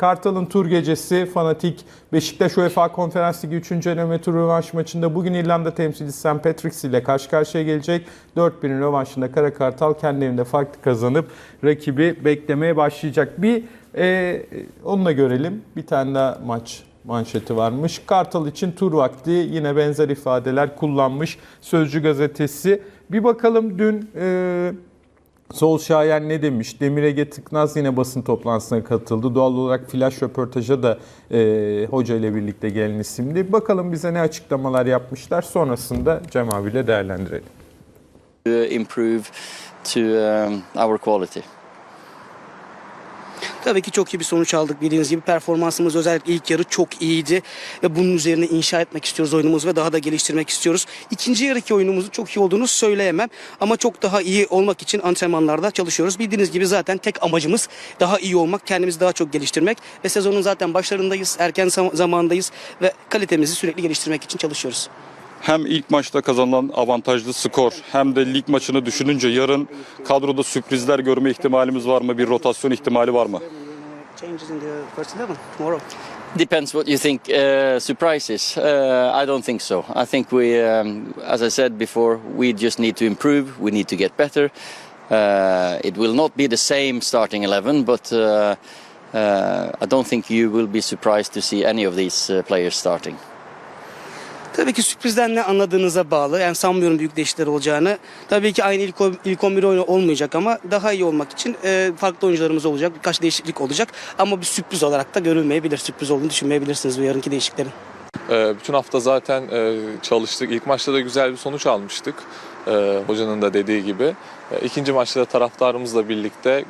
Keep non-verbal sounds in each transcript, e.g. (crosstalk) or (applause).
Kartal'ın tur gecesi fanatik Beşiktaş UEFA Konferans Ligi 3. eleme turu rövanş maçında bugün İrlanda temsilcisi St. Patrick's ile karşı karşıya gelecek. 4-1'in rövanşında Kara Kartal kendi evinde farklı kazanıp rakibi beklemeye başlayacak. Bir e, onu da görelim. Bir tane daha maç manşeti varmış. Kartal için tur vakti yine benzer ifadeler kullanmış Sözcü gazetesi. Bir bakalım dün e, Solskjaer ne demiş? Demir Ege Tıknaz yine basın toplantısına katıldı. Doğal olarak flash röportaja da e, hoca ile birlikte gelen isimdi. Bakalım bize ne açıklamalar yapmışlar. Sonrasında Cem abiyle değerlendirelim. to improve to um, our quality. Tabii ki çok iyi bir sonuç aldık bildiğiniz gibi. Performansımız özellikle ilk yarı çok iyiydi. Ve bunun üzerine inşa etmek istiyoruz oyunumuzu ve daha da geliştirmek istiyoruz. İkinci yarıki oyunumuzun çok iyi olduğunu söyleyemem. Ama çok daha iyi olmak için antrenmanlarda çalışıyoruz. Bildiğiniz gibi zaten tek amacımız daha iyi olmak, kendimizi daha çok geliştirmek. Ve sezonun zaten başlarındayız, erken zam- zamandayız ve kalitemizi sürekli geliştirmek için çalışıyoruz. Hem ilk maçta kazanılan avantajlı skor hem de lig maçını düşününce yarın kadroda sürprizler görme ihtimalimiz var mı? Bir rotasyon ihtimali var mı? Depends what you think uh, surprises. Uh, I don't think so. I think we, um, as I said before, we just need to improve. We need to get better. Uh, it will not be the same starting eleven, but uh, uh, I don't think you will be surprised to see any of these uh, players starting. Tabii ki sürprizden ne anladığınıza bağlı. Yani sanmıyorum büyük değişiklikler olacağını. Tabii ki aynı ilk, ilk 11 oyunu olmayacak ama daha iyi olmak için e, farklı oyuncularımız olacak. Birkaç değişiklik olacak. Ama bir sürpriz olarak da görülmeyebilir. Sürpriz olduğunu düşünmeyebilirsiniz bu yarınki değişikliklerin. Ee, Bütün hafta zaten e, çalıştık. İlk maçta da güzel bir sonuç almıştık. Ee, Hocanın da dediği gibi. İkinci maçta da taraftarımızla birlikte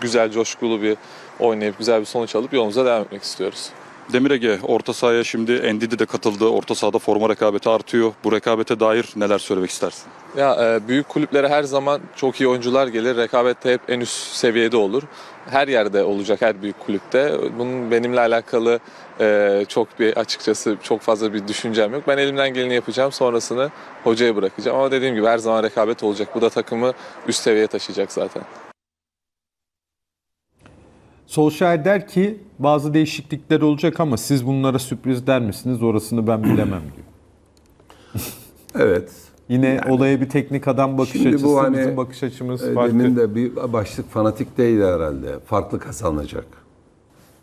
güzel, coşkulu bir oynayıp güzel bir sonuç alıp yolumuza devam etmek istiyoruz. Demir Ege orta sahaya şimdi Endidi de katıldı. Orta sahada forma rekabeti artıyor. Bu rekabete dair neler söylemek istersin? Ya e, büyük kulüplere her zaman çok iyi oyuncular gelir. Rekabette hep en üst seviyede olur. Her yerde olacak her büyük kulüpte. Bunun benimle alakalı e, çok bir açıkçası çok fazla bir düşüncem yok. Ben elimden geleni yapacağım. Sonrasını hocaya bırakacağım. Ama dediğim gibi her zaman rekabet olacak. Bu da takımı üst seviyeye taşıyacak zaten. Solskjaer der ki bazı değişiklikler olacak ama siz bunlara sürpriz der misiniz? Orasını ben bilemem diyor. (laughs) Evet. Yine olaya bir teknik adam bakış Şimdi bu açısı, hani, bizim bakış açımız E, farklı. Demin de bir başlık fanatik değil herhalde. Farklı kazanacak.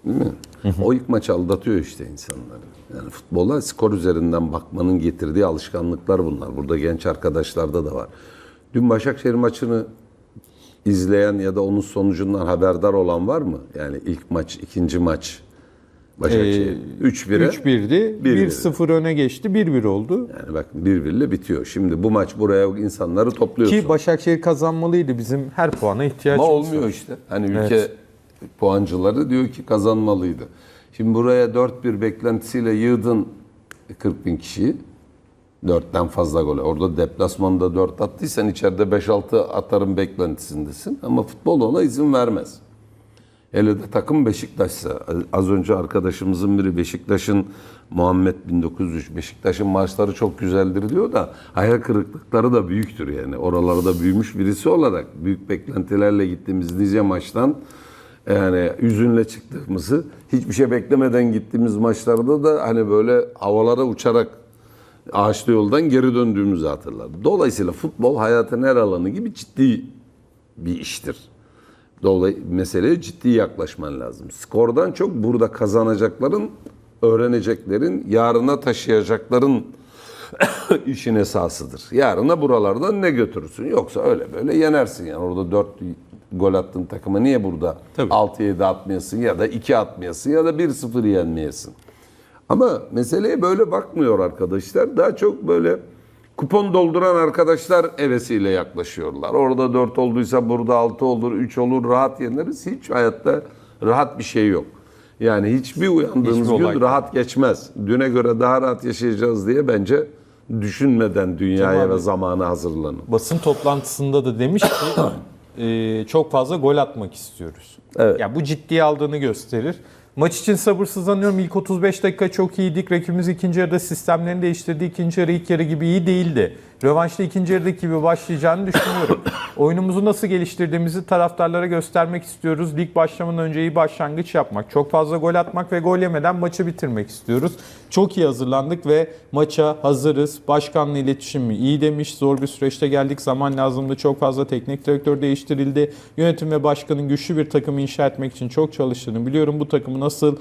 Değil mi? O ilk maç aldatıyor işte insanları. Yani futbola skor üzerinden bakmanın getirdiği alışkanlıklar bunlar. Burada genç arkadaşlarda da var. Dün Başakşehir maçını izleyen ya da onun sonucundan haberdar olan var mı? Yani ilk maç, ikinci maç Başakşehir. Ee, 3-1'e 3-1'di. 1-1. 1-0 öne geçti. 1-1 oldu. yani bak 1-1'le bitiyor. Şimdi bu maç buraya insanları topluyorsun. Ki Başakşehir kazanmalıydı. Bizim her puana ihtiyacımız var. olmuyor işte. Hani ülke Evet. puancıları diyor ki kazanmalıydı. Şimdi buraya 4-1 beklentisiyle yığdın 40 bin kişiyi. 4'ten fazla gol. Orada deplasmanda 4 attıysan içeride 5-6 atarım beklentisindesin. Ama futbol ona izin vermez. Hele de takım Beşiktaş'sa. Az önce arkadaşımızın biri Beşiktaş'ın Muhammed 1903 Beşiktaş'ın maçları çok güzeldir diyor da hayal kırıklıkları da büyüktür yani. Oralarda büyümüş birisi olarak büyük beklentilerle gittiğimiz nice maçtan yani üzünle çıktığımızı hiçbir şey beklemeden gittiğimiz maçlarda da hani böyle havalara uçarak ağaçlı yoldan geri döndüğümüzü hatırlar. Dolayısıyla futbol hayatın her alanı gibi ciddi bir iştir. Dolayı meseleye ciddi yaklaşman lazım. Skordan çok burada kazanacakların, öğreneceklerin, yarına taşıyacakların (coughs) işin esasıdır. Yarına buralardan ne götürürsün? Yoksa öyle böyle yenersin yani. Orada 4 gol attığın takıma niye burada Tabii. 6-7 atmayasın ya da 2 atmayasın ya da 1-0 yenmeyesin? Ama meseleye böyle bakmıyor arkadaşlar. Daha çok böyle kupon dolduran arkadaşlar hevesiyle yaklaşıyorlar. Orada 4 olduysa burada 6 olur, 3 olur, rahat yeneriz. Hiç hayatta rahat bir şey yok. Yani hiçbir uyandığınız Hiçbir gün olay. rahat geçmez. Düne göre daha rahat yaşayacağız diye bence düşünmeden dünyaya Tamam. ve zamana hazırlanın. Basın toplantısında da demiş ki (coughs) e, çok fazla gol atmak istiyoruz. Evet. Ya bu ciddiye aldığını gösterir. Maç için sabırsızlanıyorum. İlk 35 dakika çok iyiydik. Rakibimiz ikinci yarıda sistemlerini değiştirdi. İkinci yarı ilk yarı gibi iyi değildi. Rövanşta ikinci yarıdaki gibi başlayacağını düşünüyorum. (coughs) Oyunumuzu nasıl geliştirdiğimizi taraftarlara göstermek istiyoruz. Lig başlamadan önce iyi başlangıç yapmak, çok fazla gol atmak ve gol yemeden maçı bitirmek istiyoruz. Çok iyi hazırlandık ve maça hazırız. Başkanla iletişimi iyi demiş. Zor bir süreçte geldik. Zaman lazımdı. Çok fazla teknik direktör değiştirildi. Yönetim ve başkanın güçlü bir takımı inşa etmek için çok çalıştığını biliyorum. Bu takımı nasıl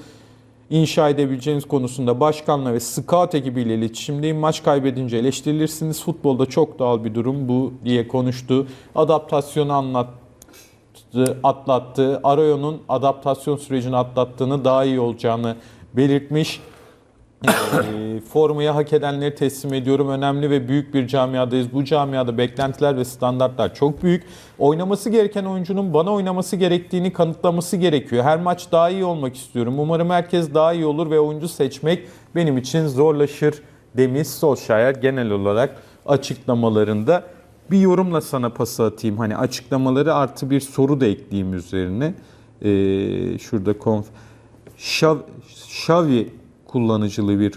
inşa edebileceğiniz konusunda başkanla ve scout ekibiyle iletişimdeyim. Maç kaybedince eleştirilirsiniz. Futbolda çok doğal bir durum bu diye konuştu. Adaptasyonu anlattı, atlattı. Arayo'nun adaptasyon sürecini atlattığını, daha iyi olacağını belirtmiş. Ee, (laughs) formayı hak edenleri teslim ediyorum. Önemli ve büyük bir camiadayız. Bu camiada beklentiler ve standartlar çok büyük. Oynaması gereken oyuncunun bana oynaması gerektiğini kanıtlaması gerekiyor. Her maç daha iyi olmak istiyorum. Umarım herkes daha iyi olur ve oyuncu seçmek benim için zorlaşır demiş Solskjaer genel olarak açıklamalarında. Bir yorumla sana pası atayım. Hani açıklamaları artı bir soru da ekleyeyim üzerine. Ee, şurada konf... Şav, Xavi kullanıcılı bir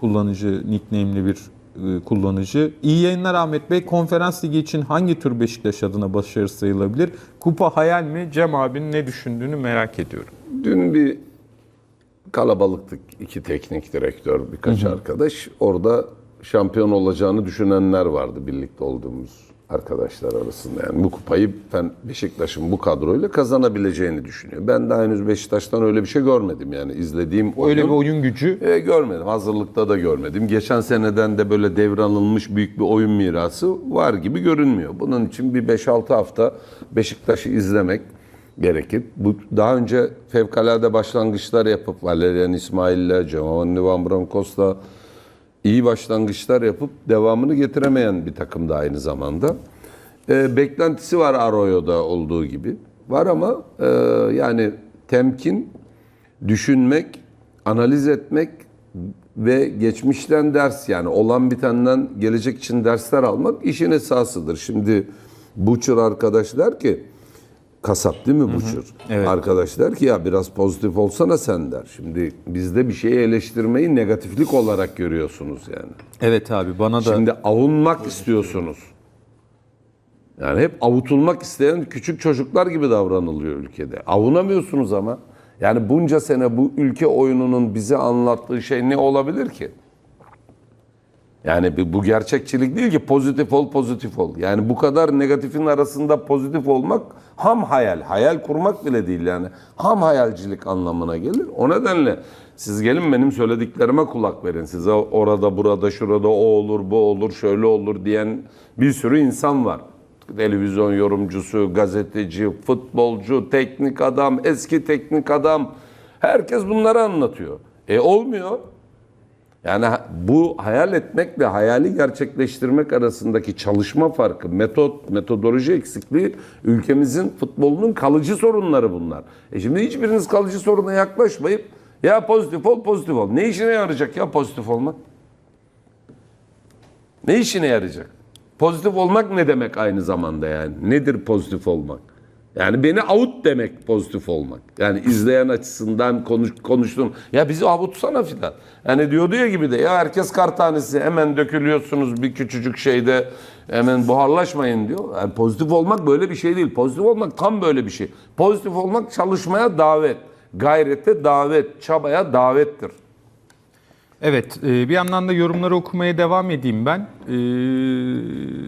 kullanıcı, nickname'li bir e, kullanıcı. İyi yayınlar Ahmet Bey. Konferans Ligi için hangi tür Beşiktaş adına başarı sayılabilir? Kupa hayal mi? Cem abinin ne düşündüğünü merak ediyorum. Dün bir kalabalıktık. iki teknik direktör, birkaç arkadaş. Orada şampiyon olacağını düşünenler vardı birlikte olduğumuz arkadaşlar arasında. Yani bu kupayı ben Beşiktaş'ın bu kadroyla kazanabileceğini düşünüyor. Ben daha henüz Beşiktaş'tan öyle bir şey görmedim. Yani izlediğim Öyle bir oyun- oyun gücü e, görmedim. Hazırlıkta da görmedim. Geçen seneden de böyle devranılmış büyük bir oyun mirası var gibi görünmüyor. Bunun için bir 5-6 hafta Beşiktaş'ı izlemek gerekir. Bu daha önce fevkalade başlangıçlar yapıp Valerian İsmail'le, Giovanni Van Bronckhorst'la iyi başlangıçlar yapıp devamını getiremeyen bir takım da aynı zamanda. E, beklentisi var Arroyo'da olduğu gibi. Var ama e, yani temkin, düşünmek, analiz etmek ve geçmişten ders yani olan bitenden gelecek için dersler almak işin esasıdır. Şimdi Butcher arkadaş der ki kasap değil mi Butcher? Evet. Arkadaş der ki ya biraz pozitif olsana sen der. Şimdi bizde bir şeyi eleştirmeyi negatiflik olarak görüyorsunuz yani. Evet abi bana da Şimdi avunmak istiyorsunuz. Yani hep avutulmak isteyen küçük çocuklar gibi davranılıyor ülkede. Avunamıyorsunuz ama. Yani bunca sene bu ülke oyununun bize anlattığı şey ne olabilir ki? Yani bu- gerçekçilik değil ki pozitif ol pozitif ol. Yani bu kadar negatifin arasında pozitif olmak ham hayal. Hayal kurmak bile değil yani. Ham hayalcilik anlamına gelir. O nedenle siz gelin benim söylediklerime kulak verin. Size orada burada şurada o olur bu olur şöyle olur diyen bir sürü insan var. Televizyon yorumcusu, gazeteci, futbolcu, teknik adam, eski teknik adam. Herkes bunları anlatıyor. E olmuyor. Yani bu hayal etmekle hayali gerçekleştirmek arasındaki çalışma farkı, metot, metodoloji eksikliği ülkemizin futbolunun kalıcı sorunları bunlar. E şimdi hiçbiriniz kalıcı soruna yaklaşmayıp ya pozitif ol, pozitif ol. Ne işine yarayacak ya pozitif olmak? Ne işine yarayacak? Pozitif olmak ne demek aynı zamanda yani? Nedir pozitif olmak? Yani beni avut demek pozitif olmak. Yani izleyen açısından konuş, konuştum. Ya bizi avutsana filan. Yani diyordu ya gibi de ya herkes kar tanesi hemen dökülüyorsunuz bir küçücük şeyde hemen buharlaşmayın diyor. Yani pozitif olmak böyle bir şey değil. Pozitif olmak tam böyle bir şey. Pozitif olmak çalışmaya davet, gayrete davet, çabaya davettir. Evet, e, bir yandan da yorumları okumaya devam edeyim ben. E,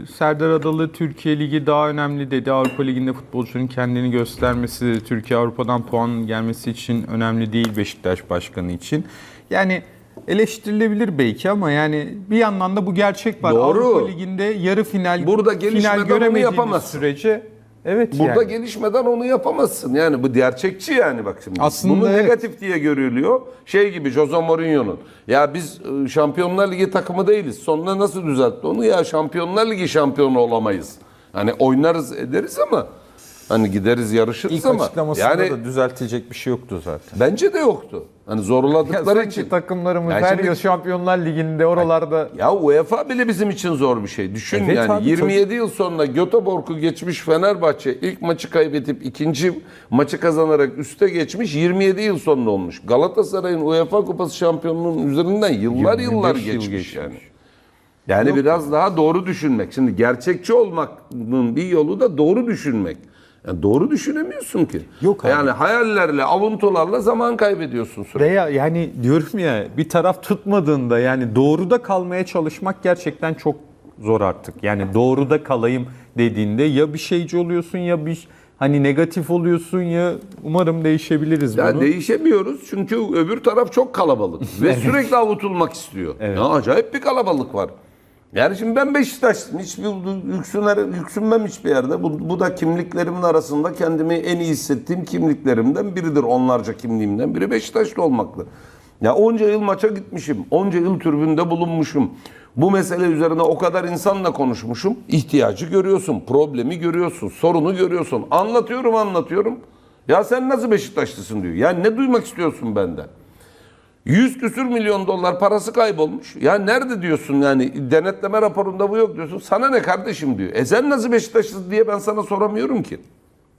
Serdar Adalı Türkiye Ligi daha önemli dedi. Avrupa Ligi'nde futbolcunun kendini göstermesi, Türkiye Avrupa'dan puan gelmesi için önemli değil Beşiktaş Başkanı için. Yani eleştirilebilir belki ama yani bir yandan da bu gerçek var. Doğru. Avrupa Ligi'nde yarı final Burada final göremediğiniz yapamazsın. sürece evet Burada yani. gelişmeden onu yapamazsın. Yani bu gerçekçi yani bak şimdi. Aslında Bunu evet. negatif diye görülüyor. Şey gibi Jose Mourinho'nun. Ya biz e, Şampiyonlar Ligi takımı değiliz. Sonunda nasıl düzeltti onu? Ya Şampiyonlar Ligi şampiyonu olamayız. Hani oynarız ederiz ama Hani gideriz yarışırız İlk ama açıklamasında yani da düzeltilecek bir şey yoktu zaten. bence de yoktu. Hani Ya zorladıkları sanki için. takımlarımız Ya her şimdi- yıl Şampiyonlar Ligi'nde oralarda Ya UEFA bile bizim için zor bir şey. Düşün Evet yani abi, 27 yıl sonra Göteborg'u geçmiş Fenerbahçe ilk maçı kaybedip ikinci maçı kazanarak üste geçmiş 27 yıl sonra olmuş. Galatasaray'ın UEFA Kupası şampiyonluğunun üzerinden yıllar 25 yıllar yıl geçmiş, geçmiş. yani. Yani biraz daha doğru düşünmek. Şimdi gerçekçi olmanın bir yolu da doğru düşünmek. Yani doğru düşünemiyorsun ki. Yok abi. Yani hayallerle, avuntularla zaman kaybediyorsun sürekli. Veya yani diyorum ya bir taraf tutmadığında yani doğruda kalmaya çalışmak gerçekten çok zor artık. Yani doğruda kalayım dediğinde ya bir şeyci oluyorsun ya bir hani negatif oluyorsun ya umarım değişebiliriz Ya bunu. değişemiyoruz çünkü öbür taraf çok kalabalık (laughs) ve sürekli avutulmak istiyor. Evet. Ya acayip bir kalabalık var. Yani şimdi ben Beşiktaşlıyım. Hiçbir yüksüner, yüksünmem hiçbir yerde. Bu, bu da kimliklerimin arasında kendimi en iyi hissettiğim kimliklerimden biridir. Onlarca kimliğimden biri Beşiktaşlı olmakla. Ya onca yıl maça gitmişim. Onca yıl tribünde bulunmuşum. Bu mesele üzerine o kadar insanla konuşmuşum. İhtiyacı görüyorsun, problemi görüyorsun, sorunu görüyorsun. Anlatıyorum, anlatıyorum. Ya sen nasıl Beşiktaşlısın diyor. Ya ne duymak istiyorsun benden? 100 küsür milyon dolar parası kaybolmuş. Ya nerede diyorsun yani denetleme raporunda bu yok diyorsun. Sana ne kardeşim diyor. E sen nasıl Beşiktaşlısın diye ben sana soramıyorum ki.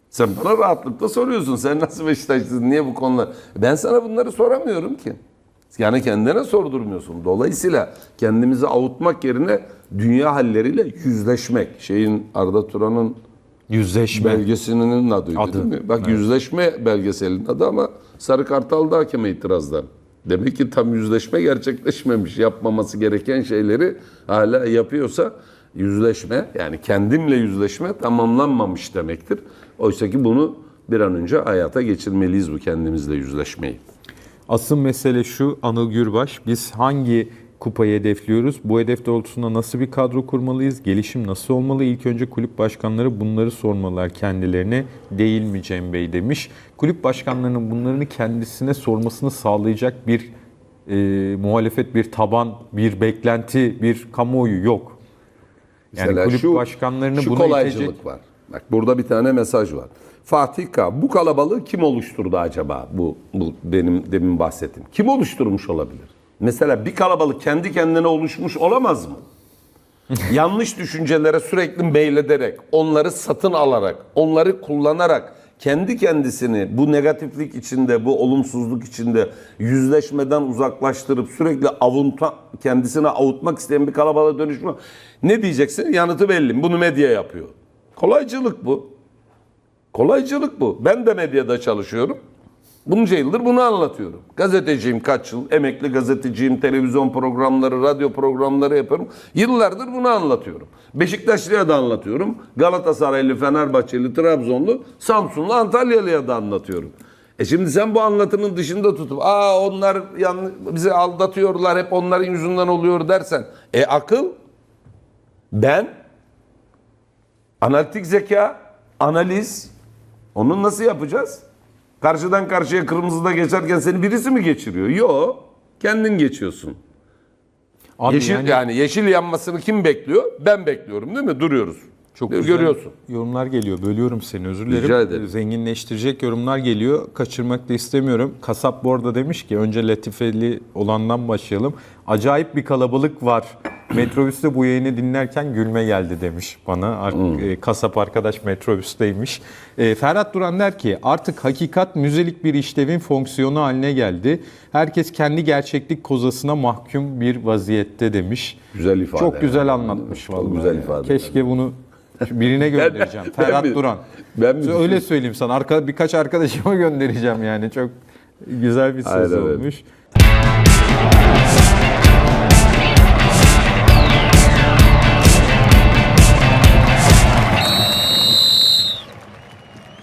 Sen bana rahatlıkla soruyorsun. Sen nasıl Beşiktaşlısın? Niye bu konular? Ben sana bunları soramıyorum ki. Yani kendine sordurmuyorsun. Dolayısıyla kendimizi avutmak yerine dünya halleriyle yüzleşmek. Şeyin Arda Turan'ın Yüzleşme. belgesinin adıydı Adı. değil mi? Bak yüzleşme belgeselinin adı ama Sarı Kartal da hakeme itirazda. Demek ki tam yüzleşme gerçekleşmemiş. Yapmaması gereken şeyleri hala yapıyorsa yüzleşme yani kendimle yüzleşme tamamlanmamış demektir. Oysa ki bunu bir an önce hayata geçirmeliyiz bu kendimizle yüzleşmeyi. Asıl mesele şu Anıl Gürbaş. Biz hangi kupayı hedefliyoruz? Bu hedef doğrultusunda nasıl bir kadro kurmalıyız? Gelişim nasıl olmalı? İlk önce kulüp başkanları bunları sormalılar kendilerine değil mi Cem Bey demiş. Kulüp başkanlarının bunlarını kendisine sormasını sağlayacak bir e, muhalefet, bir taban, bir beklenti, bir kamuoyu yok. Yani Mesela kulüp başkanlarını şu buna kolaycılık itecek- var. Bak burada bir tane mesaj var. Fatih K. Bu kalabalığı kim oluşturdu acaba? Bu, bu benim demin bahsettiğim. Kim oluşturmuş olabilir? Mesela bir kalabalık kendi kendine oluşmuş olamaz mı? (laughs) Yanlış düşüncelere sürekli meylederek, onları satın alarak, onları kullanarak kendi kendisini bu negatiflik içinde, bu olumsuzluk içinde yüzleşmeden uzaklaştırıp sürekli avunta, kendisine avutmak isteyen bir kalabalığa dönüşme. Ne diyeceksin? Yanıtı belli. Bunu medya yapıyor. Kolaycılık bu. Kolaycılık bu. Ben de medyada çalışıyorum. Bunca yıldır bunu anlatıyorum. Gazeteciyim kaç yıl, emekli gazeteciyim, televizyon programları, radyo programları yapıyorum. Yıllardır bunu anlatıyorum. Beşiktaşlı'ya da anlatıyorum. Galatasaraylı, Fenerbahçeli, Trabzonlu, Samsunlu, Antalyalı'ya da anlatıyorum. E şimdi sen bu anlatının dışında tutup aa onlar yan, bizi aldatıyorlar hep onların yüzünden oluyor dersen. E akıl, ben, analitik zeka, analiz, onu nasıl yapacağız? Karşıdan karşıya kırmızıda geçerken seni birisi mi geçiriyor? Yok. Kendin geçiyorsun. Abi yeşil yani- yani, yeşil yanmasını kim bekliyor? Ben bekliyorum değil mi? Duruyoruz. Çok güzel Görüyorsun. yorumlar geliyor. Bölüyorum seni özür dilerim. Rica ederim. Zenginleştirecek yorumlar geliyor. Kaçırmak da istemiyorum. Kasap bu arada demiş ki önce latifeli olandan başlayalım. Acayip bir kalabalık var. Metrobüste bu yayını dinlerken gülme geldi demiş bana. Ar- Hmm. e, kasap arkadaş metrobüsteymiş. E, Ferhat Duran der ki artık hakikat müzelik bir işlevin fonksiyonu haline geldi. Herkes kendi gerçeklik kozasına mahkum bir vaziyette demiş. Güzel ifade. Çok güzel yani. anlatmış Çok vallahi. güzel ifade. Keşke bunu birine (laughs) göndereceğim. ben Ferhat mi- Duran. ben mi Öyle söyleyeyim sana. Arka, birkaç arkadaşıma (laughs) göndereceğim yani. Çok güzel bir söz Aynen öyle. olmuş.